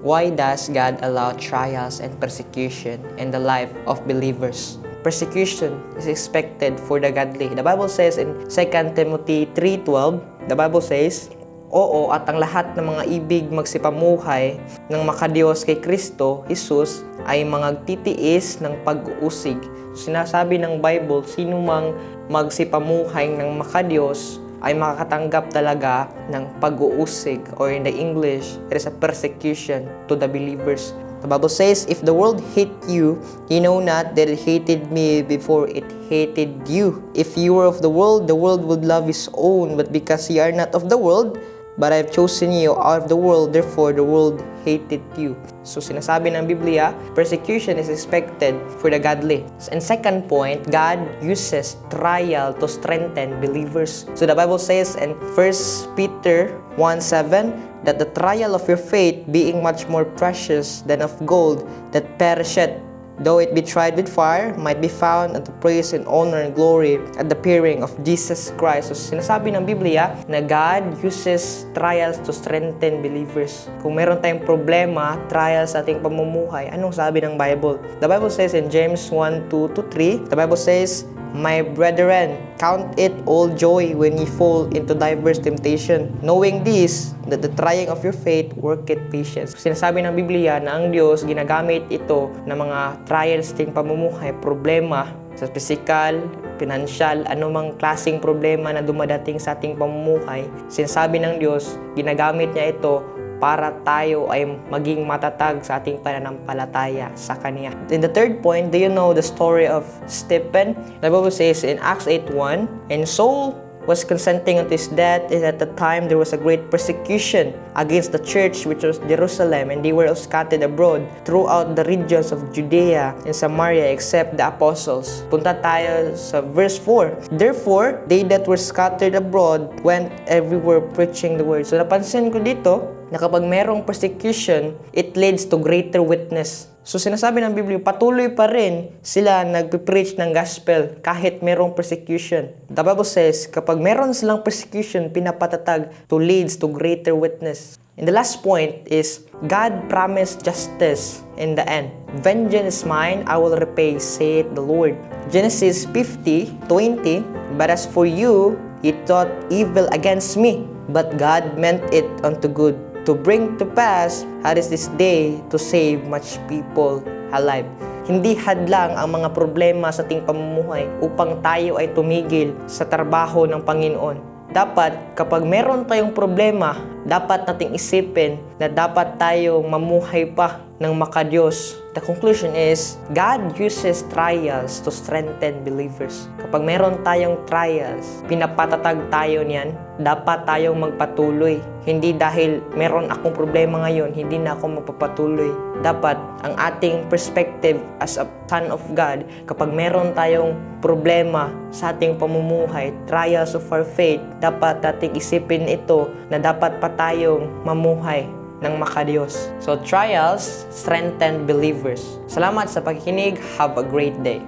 Why does God allow trials and persecution in the life of believers? Persecution is expected for the godly. The Bible says in 2 Timothy 3.12, the Bible says, Oo, at ang lahat ng mga ibig magsipamuhay ng makadiyos kay Kristo, Jesus, ay mga titiis ng pag-uusig. Sinasabi ng Bible, sino mang magsipamuhay ng makadiyos ay makakatanggap talaga ng pag-uusig or in the English, it is a persecution to the believers. The Bible says, If the world hate you, you know not that it hated me before it hated you. If you were of the world, the world would love his own, but because ye are not of the world, But I have chosen you out of the world, therefore the world hated you. So sinasabi ng Biblia, persecution is expected for the godly. And second point, God uses trial to strengthen believers. So the Bible says in 1 Peter 1:7 that the trial of your faith being much more precious than of gold that perisheth though it be tried with fire, might be found unto praise and honor and glory at the appearing of Jesus Christ. So sinasabi ng Biblia na God uses trials to strengthen believers. Kung meron tayong problema, trials sa ating pamumuhay, anong sabi ng Bible? The Bible says in James 1, 2 to 3, the Bible says, My brethren, count it all joy when ye fall into diverse temptation, knowing this, that the trying of your faith worketh patience. Sinasabi ng Biblia na ang Diyos ginagamit ito ng mga trials ting pamumuhay, problema sa physical, financial, anumang klasing problema na dumadating sa ating pamumuhay. Sinasabi ng Diyos, ginagamit niya ito para tayo ay maging matatag sa ating pananampalataya sa Kanya. In the third point, do you know the story of Stephen? The Bible says in Acts 8.1, And Saul was consenting unto his death, and at the time there was a great persecution against the church which was Jerusalem, and they were scattered abroad throughout the regions of Judea and Samaria except the apostles. Punta tayo sa verse 4. Therefore, they that were scattered abroad went everywhere preaching the word. So napansin ko dito, na kapag merong persecution, it leads to greater witness. So sinasabi ng Biblia, patuloy pa rin sila nagpipreach ng gospel kahit merong persecution. The Bible says, kapag meron silang persecution, pinapatatag to leads to greater witness. And the last point is, God promised justice in the end. Vengeance is mine, I will repay, saith the Lord. Genesis 50, 20, But as for you, ye thought evil against me, but God meant it unto good, to bring to pass had is this day to save much people alive. Hindi hadlang ang mga problema sa ating pamumuhay upang tayo ay tumigil sa trabaho ng Panginoon. Dapat kapag meron tayong problema, dapat nating isipin na dapat tayong mamuhay pa ng makadiyos. The conclusion is, God uses trials to strengthen believers. Kapag meron tayong trials, pinapatatag tayo niyan, dapat tayong magpatuloy. Hindi dahil meron akong problema ngayon, hindi na ako magpapatuloy. Dapat ang ating perspective as a son of God, kapag meron tayong problema sa ating pamumuhay, trials of our faith, dapat nating isipin ito na dapat pa tayong mamuhay ng makadiyos. So trials strengthen believers. Salamat sa pakikinig. Have a great day.